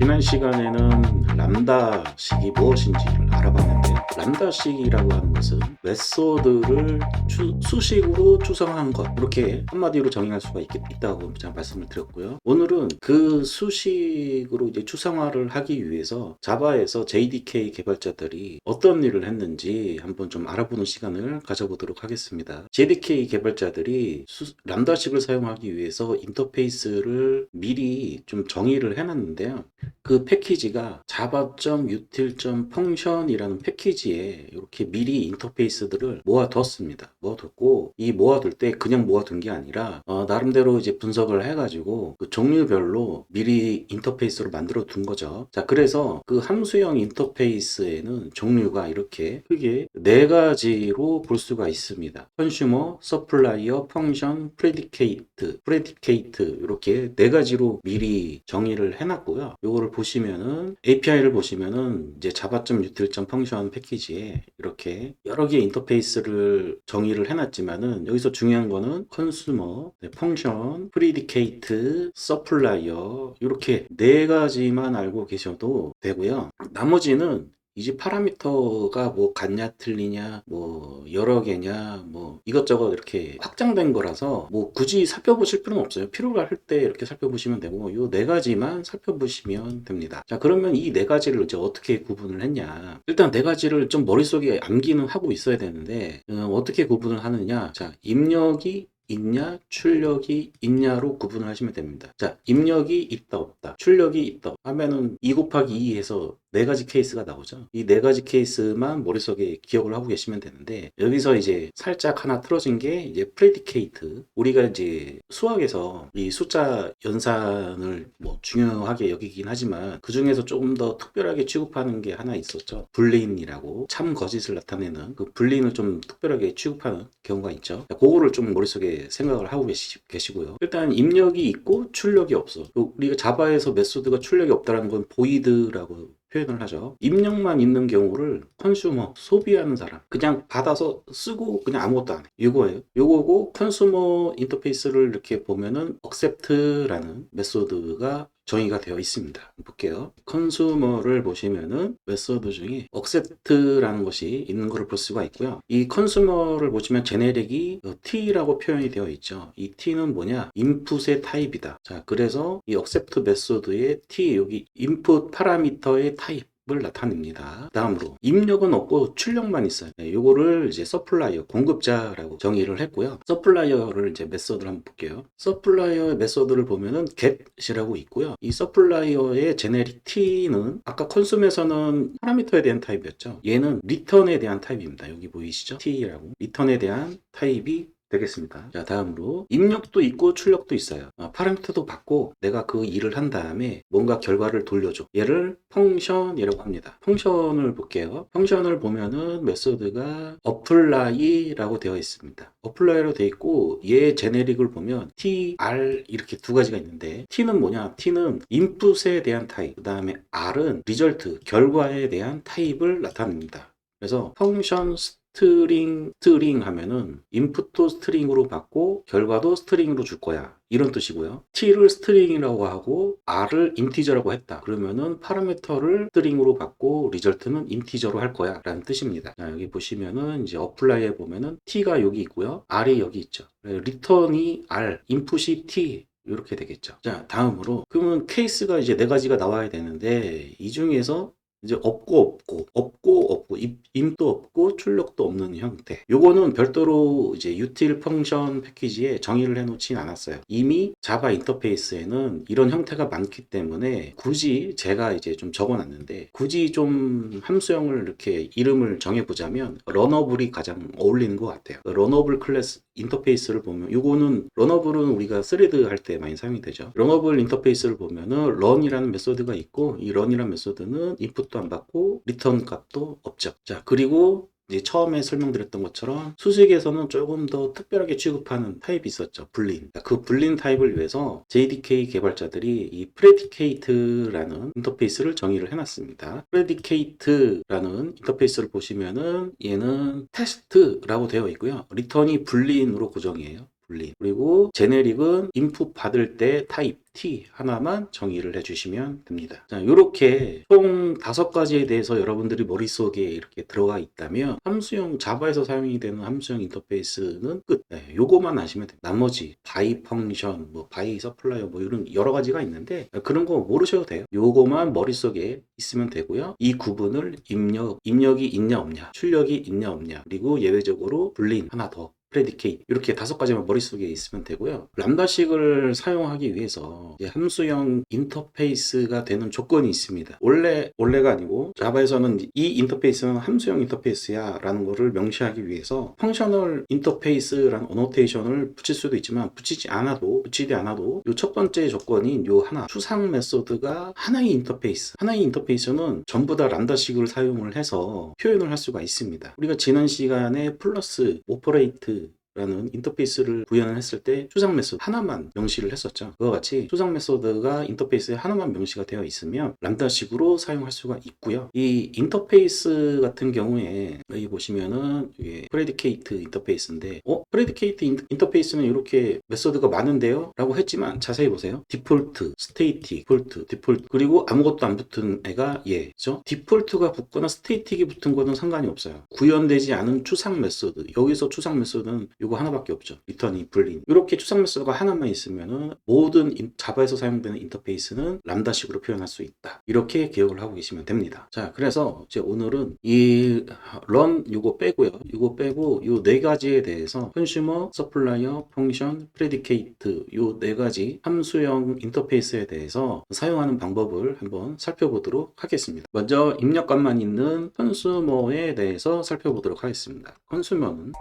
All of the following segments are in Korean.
지난 시간에는 람다식이 무엇인지를 알아봤는데요. 람다식이라고 하는 것은 메소드를 추- 수식으로 추상한 것 이렇게 한마디로 정의할 수가 있, 다고 제가 말씀을 드렸고요. 오늘은 그 수식으로 이제 추상화를 하기 위해서 자바에서 JDK 개발자들이 어떤 일을 했는지 한번 좀 알아보는 시간을 가져보도록 하겠습니다. JDK 개발자들이 수- 람다식을 사용하기 위해서 인터페이스를 미리 좀 정의를 해놨는데요. 그 패키지가 java.util.function이라는 패키지에 이렇게 미리 인터페이스들을 모아뒀습니다. 모아뒀고 이 모아둘 때 그냥 모아둔 게 아니라 어, 나름대로 이제 분석을 해가지고 그 종류별로 미리 인터페이스로 만들어 둔 거죠. 자 그래서 그 함수형 인터페이스에는 종류가 이렇게 크게 네 가지로 볼 수가 있습니다. 컨슈머, 서플라이어, 펑션, 프레디케이트, 프레디케이트 이렇게 네 가지로 미리 정의를 해놨고요. 요거를 보시면은 API를 보시면은 이제 java.util.function 패키지에 이렇게 여러 개의 인터페이스를 정의 를 해놨지만은 여기서 중요한 거는 컨슈머, 네, 펑션, 프리디케이트, 서플라이어 이렇게 네 가지만 알고 계셔도 되고요. 나머지는 이제 파라미터가 뭐 같냐 틀리냐 뭐 여러 개냐 뭐 이것저것 이렇게 확장된 거라서 뭐 굳이 살펴보실 필요는 없어요. 필요가 할 때 이렇게 살펴보시면 되고 요 네 가지만 살펴보시면 됩니다. 자 그러면 이 네 가지를 이제 어떻게 구분을 했냐. 일단 네 가지를 좀 머릿속에 암기는 하고 있어야 되는데 어, 어떻게 구분을 하느냐. 자 입력이 있냐 출력이 있냐로 구분을 하시면 됩니다. 자 입력이 있다 없다. 출력이 있다 하면은 2 곱하기 2 해서 네 가지 케이스가 나오죠. 이 네 가지 케이스만 머릿속에 기억을 하고 계시면 되는데 여기서 이제 살짝 하나 틀어진 게 이제 프레디케이트 우리가 이제 수학에서 이 숫자 연산을 뭐 중요하게 여기긴 하지만 그 중에서 조금 더 특별하게 취급하는 게 하나 있었죠. 불린이라고 참 거짓을 나타내는 그 불린을 좀 특별하게 취급하는 경우가 있죠. 자, 그거를 좀 머릿속에 생각을 하고 계시, 계시고요. 일단 입력이 있고 출력이 없어. 요- 우리가 자바에서 메소드가 출력이 없다는 건 보이드라고 표현을 하죠. 입력만 있는 경우를 컨슈머, 소비하는 사람, 그냥 받아서 쓰고 그냥 아무것도 안 해. 이거예요. 요거고 컨슈머 인터페이스를 이렇게 보면은 accept라는 메소드가 정의가 되어 있습니다. 볼게요. 컨슈머를 보시면은 메소드 중에 accept라는 것이 있는 것을 볼 수가 있고요. 이 컨슈머를 보시면 제네릭이 어, t라고 표현이 되어 있죠. 이 t는 뭐냐? 인풋의 타입이다. 자, 그래서 이 accept 메소드의 t 여기 인풋 파라미터의 타입 을 나타냅니다. 다음으로 입력은 없고 출력만 있어요. 네, 요거를 이제 서플라이어 공급자라고 정의를 했고요. 서플라이어를 이제 메소드를 한번 볼게요. 서플라이어의 메소드를 보면은 get이라고 있고요. 이 서플라이어의 제네릭 t는 아까 컨숨에서는 파라미터에 대한 타입이었죠. 얘는 리턴에 대한 타입입니다. 여기 보이시죠? t라고 리턴에 대한 타입이 되겠습니다. 자, 다음으로 입력도 있고 출력도 있어요. 아, 파라미터도 받고 내가 그 일을 한 다음에 뭔가 결과를 돌려줘. 얘를 펑션이라고 합니다. 펑션을 볼게요. 펑션을 보면은 메소드가 apply라고 되어 있습니다. apply로 되어 있고 얘 제네릭을 보면 tr 이렇게 두 가지가 있는데 t는 뭐냐? t는 인풋에 대한 타입, 그 다음에 r은 리절트 결과에 대한 타입을 나타냅니다. 그래서 펑션 스트링 스트링 하면은 인풋도 스트링으로 받고 결과도 스트링으로 줄 거야. 이런 뜻이고요. t를 스트링이라고 하고 r을 인티저라고 했다. 그러면은 파라미터를 스트링으로 받고 리절트는 인티저로 할 거야. 라는 뜻입니다. 자, 여기 보시면은 이제 어플라이에 보면은 t가 여기 있고요. r이 여기 있죠. 리턴이 r 인풋이 t 이렇게 되겠죠. 자 다음으로 그러면 케이스가 이제 네 가지가 나와야 되는데 이 중에서 이제 없고 없고 없고 없고 임- 임도 없고 출력도 없는 형태. 요거는 별도로 이제 util 펑션 패키지에 정의를 해놓진 않았어요. 이미 자바 인터페이스에는 이런 형태가 많기 때문에 굳이 제가 이제 좀 적어놨는데 굳이 좀 함수형을 이렇게 이름을 정해보자면 러너블이 가장 어울리는 것 같아요. 러너블 클래스 인터페이스를 보면 요거는 러너블은 우리가 스레드 할 때 많이 사용이 되죠. 러너블 인터페이스를 보면은 run이라는 메소드가 있고 이 run이라는 메소드는 인풋도 안 받고 리턴 값도 없죠. 자 그리고 이제 처음에 설명드렸던 것처럼 수식에서는 조금 더 특별하게 취급하는 타입이 있었죠. 불린. 그 불린 타입을 위해서 JDK 개발자들이 이 predicate라는 인터페이스를 정의를 해놨습니다. predicate라는 인터페이스를 보시면은 얘는 test라고 되어 있고요. 리턴이 불린으로 고정이에요. 불린. 그리고 제네릭은 인풋 받을 때 타입 T 하나만 정의를 해주시면 됩니다. 자, 이렇게 총 다섯 가지에 대해서 여러분들이 머릿속에 이렇게 들어가 있다면 함수형 자바에서 사용이 되는 함수형 인터페이스는 끝. 네, 요거만 아시면 돼요. 나머지 바이 펑션, 뭐 바이 서플라이어 뭐 이런 여러 가지가 있는데 그런 거 모르셔도 돼요. 요거만 머릿속에 있으면 되고요. 이 구분을 입력, 입력이 있냐 없냐, 출력이 있냐 없냐, 그리고 예외적으로 불린 하나 더 프레디케이트 이렇게 다섯 가지만 머릿속에 있으면 되고요. 람다식을 사용하기 위해서 함수형 인터페이스가 되는 조건이 있습니다. 원래 원래가 아니고 자바에서는 이 인터페이스는 함수형 인터페이스야 라는 거를 명시하기 위해서 펑셔널 인터페이스라는 어노테이션을 붙일 수도 있지만 붙이지 않아도 붙이지 않아도 요첫 번째 조건인 요 하나 추상 메소드가 하나의 인터페이스 하나의 인터페이스는 전부 다 람다식을 사용을 해서 표현을 할 수가 있습니다. 우리가 지난 시간에 플러스 오퍼레이트 라는 인터페이스를 구현을 했을 때 추상 메소드 하나만 명시를 했었죠. 그와 같이 추상 메소드가 인터페이스에 하나만 명시가 되어 있으면 람다식으로 사용할 수가 있고요. 이 인터페이스 같은 경우에 여기 보시면은 이게 프레디케이트 인터페이스인데 어? 프레디케이트 인- 인터페이스는 이렇게 메소드가 많은데요? 라고 했지만 자세히 보세요. 디폴트, 스테이틱, 디폴트, 디폴트 그리고 아무것도 안 붙은 애가 얘. 그죠? 디폴트가 붙거나 스테이틱이 붙은 거는 상관이 없어요. 구현되지 않은 추상 메소드. 여기서 추상 메소드는 이거 하나밖에 없죠. 리턴이 불린. 이렇게 추상 메소드가 하나만 있으면은 모든 인- 자바에서 사용되는 인터페이스는 람다식으로 표현할 수 있다. 이렇게 기억을 하고 계시면 됩니다. 자, 그래서 이제 오늘은 이 run 이거 빼고요. 이거 빼고 이 네 가지에 대해서 컨슈머, 서플라이어, 펑션, 프레디케이트 이 네 가지 함수형 인터페이스에 대해서 사용하는 방법을 한번 살펴보도록 하겠습니다. 먼저 입력값만 있는 컨슈머에 대해서 살펴보도록 하겠습니다. 컨슈머는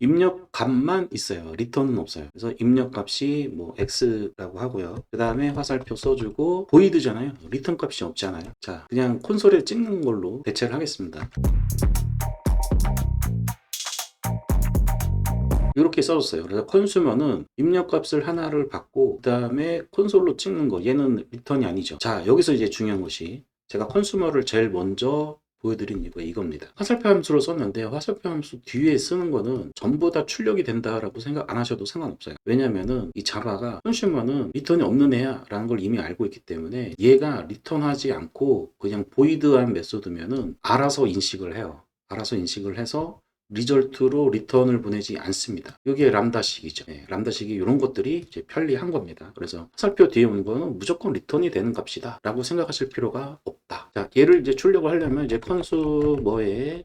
입력 값만 있어요. 리턴은 없어요. 그래서 입력 값이 뭐 x라고 하고요. 그 다음에 화살표 써주고 보이드잖아요. 리턴 값이 없잖아요. 자, 그냥 콘솔에 찍는 걸로 대체를 하겠습니다. 이렇게 써줬어요. 그래서 컨슈머는 입력값을 하나를 받고 그 다음에 콘솔로 찍는 거 얘는 리턴이 아니죠. 자 여기서 이제 중요한 것이 제가 컨슈머를 제일 먼저 보여드린 이유가 이겁니다. 화살표 함수로 썼는데 화살표 함수 뒤에 쓰는 거는 전부 다 출력이 된다라고 생각 안 하셔도 상관없어요. 왜냐면은 이 자바가 컨슈머는 리턴이 없는 애야 라는 걸 이미 알고 있기 때문에 얘가 리턴하지 않고 그냥 보이드한 메소드면은 알아서 인식을 해요. 알아서 인식을 해서 리절트로 리턴을 보내지 않습니다. 이게 람다식이죠. 네, 람다식이 이런 것들이 이제 편리한 겁니다. 그래서 화살표 뒤에 오는 거는 무조건 리턴이 되는 값이다 라고 생각하실 필요가 없다. 자, 얘를 이제 출력을 하려면 이제 컨수머에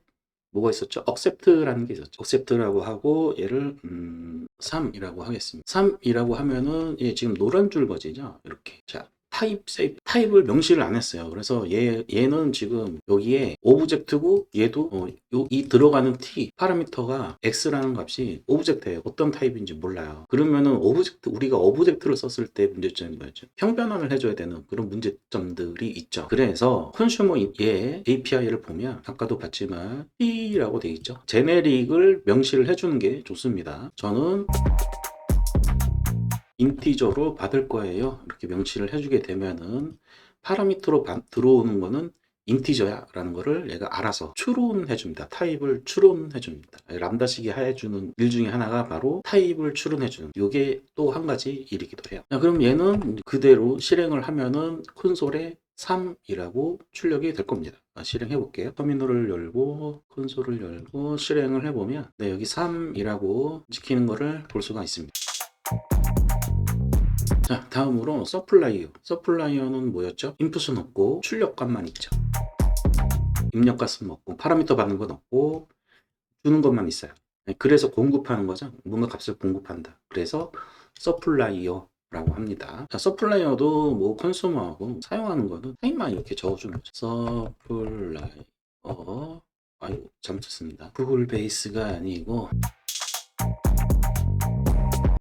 뭐가 있었죠? accept라는 게 있었죠. accept라고 하고 얘를 음, 3이라고 하겠습니다. 3이라고 하면은 얘 지금 노란 줄 거지죠? 이렇게. 자, 타입 세이프 타입을 명시를 안 했어요. 그래서 얘 얘는 지금 여기에 오브젝트고 얘도 어, 요, 이 들어가는 t 파라미터가 x라는 값이 오브젝트예요. 어떤 타입인지 몰라요. 그러면은 오브젝트 우리가 오브젝트를 썼을 때 문제점이 뭐였죠? 평변환을 해줘야 되는 그런 문제점들이 있죠. 그래서 컨슈머 얘 API를 보면 아까도 봤지만 t라고 돼 있죠. 제네릭을 명시를 해주는 게 좋습니다. 저는 인티저로 받을 거예요. 이렇게 명시를 해주게 되면은 파라미터로 바- 들어오는 거는 인티저야 라는 거를 얘가 알아서 추론해 줍니다. 타입을 추론해 줍니다. 람다식이 해주는 일 중에 하나가 바로 타입을 추론해 주는 이게 또 한 가지 일이기도 해요. 자, 그럼 얘는 그대로 실행을 하면은 콘솔에 3이라고 출력이 될 겁니다. 아, 실행해 볼게요. 터미널을 열고 콘솔을 열고 실행을 해보면 네, 여기 3이라고 찍히는 거를 볼 수가 있습니다. 자, 다음으로 서플라이어. 서플라이어는 뭐였죠? 인풋은 없고 출력값만 있죠. 입력값은 없고 파라미터 받는 건 없고 주는 것만 있어요. 네, 그래서 공급하는 거죠. 뭔가 값을 공급한다. 그래서 서플라이어 라고 합니다. 자, 서플라이어도 뭐 컨슈머하고 사용하는 거는 타입만 이렇게 적어주는 거죠. 서플라이어 아이고 잘못했습니다. 구글 베이스가 아니고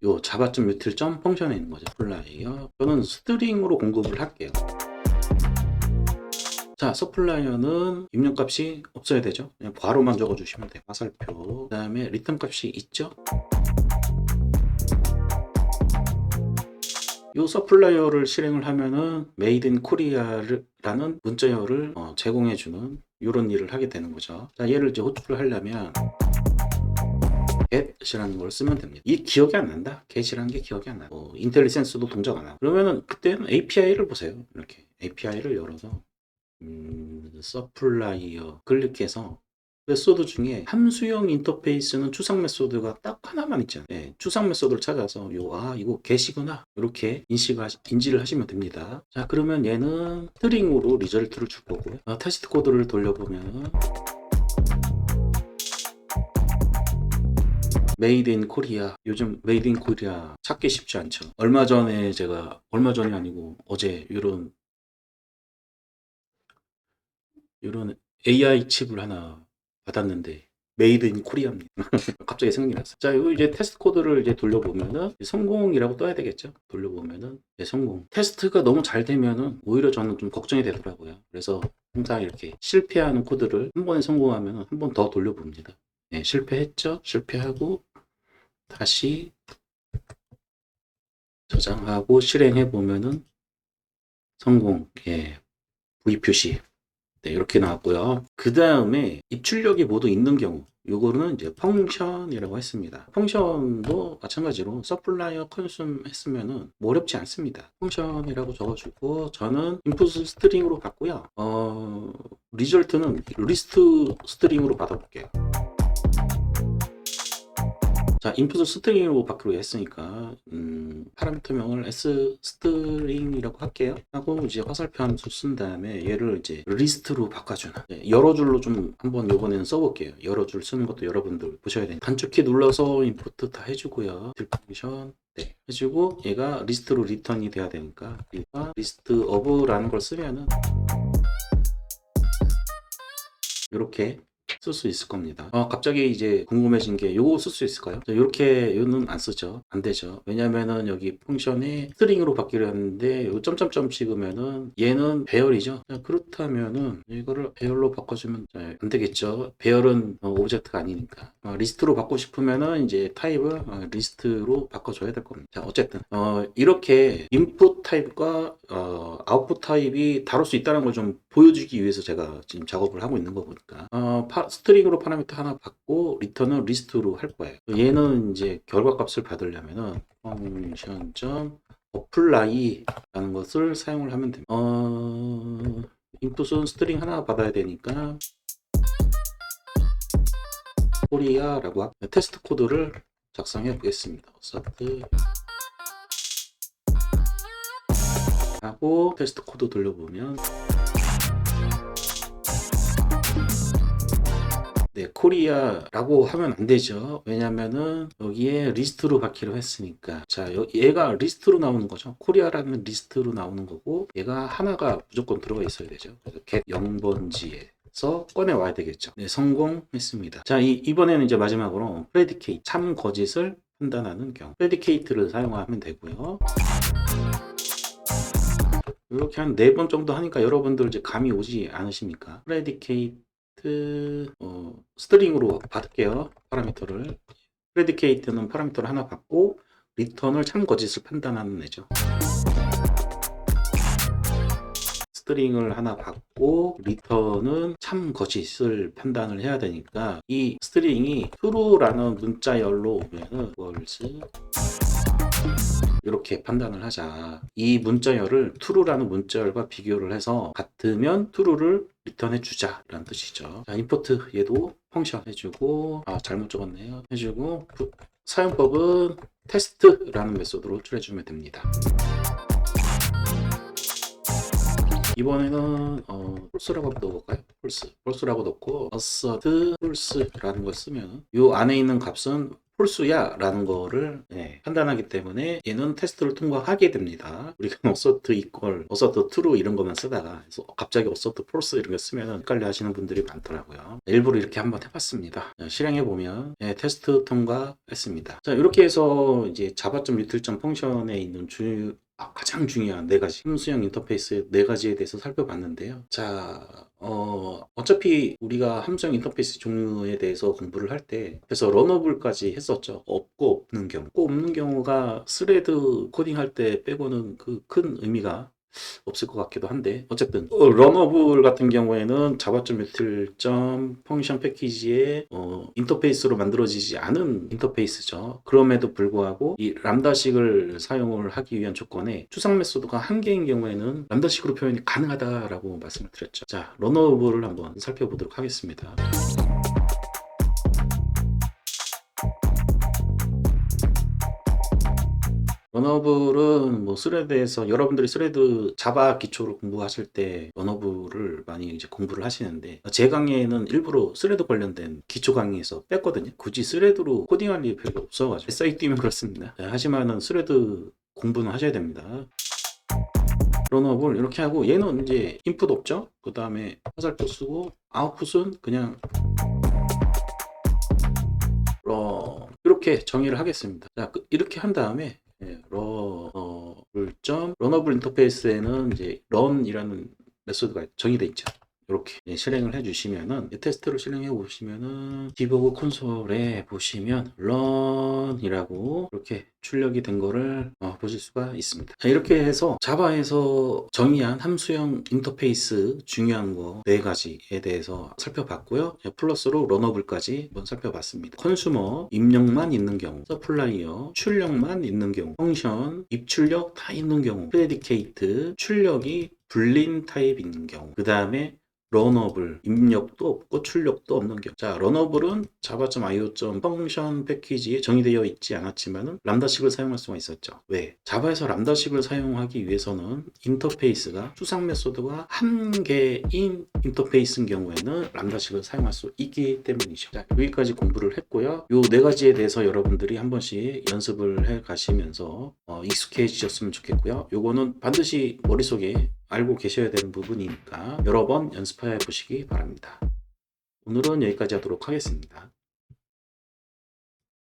요 자바점 뮤틀 점 펑션에 있는 거죠. 플라이어. 저는 스트링으로 공급을 할게요. 자, 서플라이어는 입력값이 없어야 되죠. 그냥 괄호만 적어주시면 돼요. 화살표. 그 다음에 리턴 값이 있죠. 이 서플라이어를 실행을 하면은 메이드 인 코리아라는 문자열을 어, 제공해주는 이런 일을 하게 되는 거죠. 자, 얘를 이제 호출을 하려면 get이라는 걸 쓰면 됩니다. 이 기억이 안 난다. get이라는 게 기억이 안 나. 어, 인텔리센스도 동작 안 하고. 그러면은 그때는 API를 보세요. 이렇게 API를 열어서 음, 서플라이어 클릭해서 메소드 중에 함수형 인터페이스는 추상 메소드가 딱 하나만 있잖아요. 네, 추상 메소드를 찾아서 요, 아, 이거 게시구나. 이렇게 인식을 하시, 인지를 하시면 됩니다. 자, 그러면 얘는 스트링으로 리절트를 줄 거고요. 아, 테스트 코드를 돌려보면 메이드 인 코리아. 요즘 메이드 인 코리아 찾기 쉽지 않죠. 얼마 전에 제가 얼마 전이 아니고 어제 이런 이런 AI 칩을 하나 받았는데 메이드 인 코리아입니다. 갑자기 생각이 났어요. 자 이거 이제 테스트 코드를 이제 돌려보면은 성공이라고 떠야 되겠죠? 돌려보면은 네, 성공. 테스트가 너무 잘 되면은 오히려 저는 좀 걱정이 되더라고요. 그래서 항상 이렇게 실패하는 코드를 한 번에 성공하면 한 번 더 돌려봅니다. 네, 실패했죠? 실패하고 다시 저장하고 실행해 보면은 성공 예 V 표시. 네 이렇게 나왔고요. 그 다음에 입출력이 모두 있는 경우 요거는 이제 펑션이라고 했습니다. 펑션도 마찬가지로 서플라이어 컨숨 했으면은 뭐 어렵지 않습니다. 펑션이라고 적어주고 저는 인풋 스트링으로 받고요. 어 리절트는 리스트 스트링으로 받아볼게요 자, 인풋을 스트링으로 받기로 했으니까 음, 파라미터명을 s 스트링이라고 할게요. 하고 이제 화살표 함수 쓴 다음에 얘를 이제 리스트로 바꿔주는 네, 여러 줄로 좀 한번 요번에는 써볼게요. 여러 줄 쓰는 것도 여러분들 보셔야 돼요. 단축키 눌러서 인풋 다 해주고요. 딜퍼미션 네, 해주고 얘가 리스트로 리턴이 돼야 되니까 리스트 오브라는 걸 쓰면은 이렇게 쓸 수 있을 겁니다. 어, 갑자기 이제 궁금해진 게 요거 쓸 수 있을까요? 이렇게 요는 안 쓰죠. 안 되죠. 왜냐면은 여기 펑션이 스트링으로 바뀌려 했는데 요 점점점 찍으면은 얘는 배열이죠. 자, 그렇다면은 이거를 배열로 바꿔주면 자, 안 되겠죠. 배열은 어, 오브젝트가 아니니까. 어, 리스트로 바꾸고 싶으면은 이제 타입을 어, 리스트로 바꿔줘야 될 겁니다. 자, 어쨌든 어, 이렇게 인풋 타입과 어, 아웃풋 타입이 다룰 수 있다는 걸 좀 보여주기 위해서 제가 지금 작업을 하고 있는 거니까 어, 파- 스트링으로 파라미터 하나 받고 리턴은 리스트로 할 거예요. 얘는 이제 결과값을 받으려면은 펑션 어플라이라는 것을 사용을 하면 됩니다. 어, 인풋은 스트링 하나 받아야 되니까 코리아라고 하- 테스트 코드를 작성해 보겠습니다. 서트 하고 테스트 코드 돌려보면 네, 코리아라고 하면 안 되죠. 왜냐면은 여기에 리스트로 받기로 했으니까. 자, 여- 얘가 리스트로 나오는 거죠. 코리아라는 리스트로 나오는 거고, 얘가 하나가 무조건 들어가 있어야 되죠. 그래서 get 0번지에 서 꺼내 와야 되겠죠. 네, 성공했습니다. 자, 이, 이번에는 이제 마지막으로 predicate, 참 거짓을 판단하는 경우. predicate를 사용하면 되고요. 이렇게 한 네 번 정도 하니까 여러분들 이제 감이 오지 않으십니까? Predicate 어, 스트링으로 받을게요. 파라미터를. predicate는 파라미터를 하나 받고 return을 참 거짓을 판단하는 애죠. 스트링을 하나 받고 return은 참 거짓을 판단을 해야 되니까 이 스트링이 true라는 문자열로 오면은 false 이렇게 판단을 하자. 이 문자열을 true라는 문자열과 비교를 해서 같으면 true를 리턴해 주자 라는 뜻이죠. 자, 임포트 얘도 펑션 해주고 아 잘못 적었네요. 해주고 부- 사용법은 테스트라는 메소드로 출해주면 됩니다. 이번에는 어, 폴스라고 한번 넣어볼까요? 폴스. 폴스라고 넣고 assert 폴스라는 걸 쓰면 이 안에 있는 값은 폴스야 라는 거를 네, 판단하기 때문에 얘는 테스트를 통과하게 됩니다. 우리가 assert equal, assert true 이런 것만 쓰다가 갑자기 assert false 이런 거 쓰면 헷갈려 하시는 분들이 많더라고요. 일부러 이렇게 한번 해봤습니다. 네, 실행해 보면 네, 테스트 통과했습니다. 자 이렇게 해서 이제 펑션에 있는 주 아, 가장 중요한 네 가지 함수형 인터페이스 네 가지에 대해서 살펴봤는데요. 자, 어, 어차피 우리가 함수형 인터페이스 종류에 대해서 공부를 할 때 그래서 런어블까지 했었죠. 없고 없는 경우. 없고 없는 경우가 스레드 코딩할 때 빼고는 그 큰 의미가 없을 것 같기도 한데 어쨌든 어, 러너블 같은 경우에는 자바.util. 펑션 패키지의 어, 인터페이스로 만들어지지 않은 인터페이스죠. 그럼에도 불구하고 이 람다식을 사용을 하기 위한 조건에 추상 메소드가 한 개인 경우에는 람다식으로 표현이 가능하다라고 말씀을 드렸죠. 자, 러너블을 한번 살펴보도록 하겠습니다. 러너블은 뭐 스레드에서 여러분들이 스레드 자바 기초를 공부하실 때 러너블을 많이 이제 공부를 하시는데 제 강의에는 일부러 스레드 관련된 기초 강의에서 뺐거든요. 굳이 스레드로 코딩할 일이 별로 없어가지고 SI 뛰면 그렇습니다. 네, 하지만은 스레드 공부는 하셔야 됩니다. 러너블 이렇게 하고 얘는 이제 인풋 없죠. 그 다음에 화살표 쓰고 아웃풋은 그냥 러 이렇게 정의를 하겠습니다. 자 그- 이렇게 한 다음에 예, 러너블 점 러너블 인터페이스에는 이제 런이라는 메소드가 정의되어 있죠. 이렇게 예, 실행을 해주시면은 이 테스트를 실행해 보시면은 디버그 콘솔에 보시면 런이라고 이렇게 출력이 된 거를 어, 보실 수가 있습니다. 자, 이렇게 해서 자바에서 정의한 함수형 인터페이스 중요한 거 네 가지에 대해서 살펴봤고요. 예, 플러스로 러너블까지 한번 살펴봤습니다. 컨슈머 입력만 있는 경우, 서플라이어 출력만 있는 경우, 펑션 입출력 다 있는 경우, 프레디케이트 출력이 불린 타입인 경우, 그 다음에 러너블 입력도 없고 출력도 없는 경우 자 러너블은 java.io. 펑션 패키지에 정의되어 있지 않았지만은 람다식을 사용할 수가 있었죠. 왜? 자바에서 람다식을 사용하기 위해서는 인터페이스가 수상 메소드가 한 개인 인터페이스인 경우에는 람다식을 사용할 수 있기 때문이죠. 자 여기까지 공부를 했고요. 요 네 가지에 대해서 여러분들이 한 번씩 연습을 해 가시면서 어, 익숙해지셨으면 좋겠고요. 요거는 반드시 머릿속에 알고 계셔야 되는 부분이니까 여러 번 연습해 보시기 바랍니다. 오늘은 여기까지 하도록 하겠습니다.